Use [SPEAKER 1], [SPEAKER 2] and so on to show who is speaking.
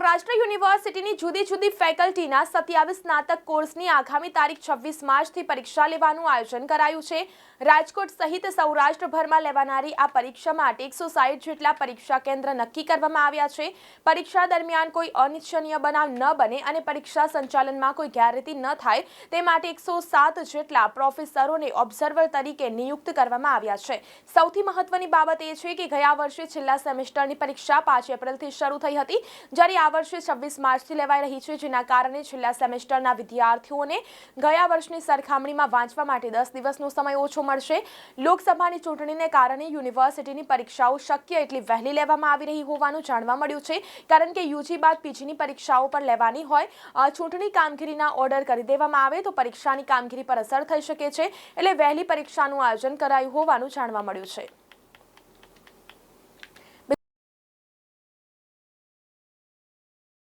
[SPEAKER 1] સૌરાષ્ટ્ર યુનિવર્સિટીની જુદી જુદી ફેકલ્ટીના સત્યાવીસ સ્નાતક કોર્સની આગામી તારીખ છવ્વીસ માર્ચથી પરીક્ષા લેવાનું આયોજન કરાયું છે. રાજકોટ સહિત સૌરાષ્ટ્રભરમાં લેવાનારી આ પરીક્ષા માટે એકસો સાઠ જેટલા પરીક્ષા કેન્દ્ર નક્કી કરવામાં આવ્યા છે. પરીક્ષા દરમિયાન કોઈ અનિચ્છનીય બનાવ ન બને અને પરીક્ષા સંચાલનમાં કોઈ ગેરરીતિ ન થાય તે માટે એકસો સાત જેટલા પ્રોફેસરોને ઓબ્ઝર્વર તરીકે નિયુક્ત કરવામાં આવ્યા છે. સૌથી મહત્વની બાબત એ છે કે ગયા વર્ષે છેલ્લા સેમેસ્ટરની પરીક્ષા પાંચ એપ્રિલથી શરૂ થઈ હતી. જ્યારે આ વર્ષે છવ્વીસ માર્ચથી લેવાઈ રહી છે, જેના કારણે છેલ્લા સેમેસ્ટરના વિદ્યાર્થીઓને ગયા વર્ષની સરખામણીમાં વાંચવા માટે દસ દિવસનો સમય ઓછો મળશે. લોકસભાની ચૂંટણીને કારણે યુનિવર્સિટીની પરીક્ષાઓ શક્ય એટલી વહેલી લેવામાં આવી રહી હોવાનું જાણવા મળ્યું છે. કારણ કે યુજી બાદ પીજીની પરીક્ષાઓ પણ લેવાની હોય ચૂંટણી કામગીરીના ઓર્ડર કરી દેવામાં આવે તો પરીક્ષાની કામગીરી પર અસર થઈ શકે છે. એટલે વહેલી પરીક્ષાનું આયોજન કરાયું હોવાનું જાણવા મળ્યું છે.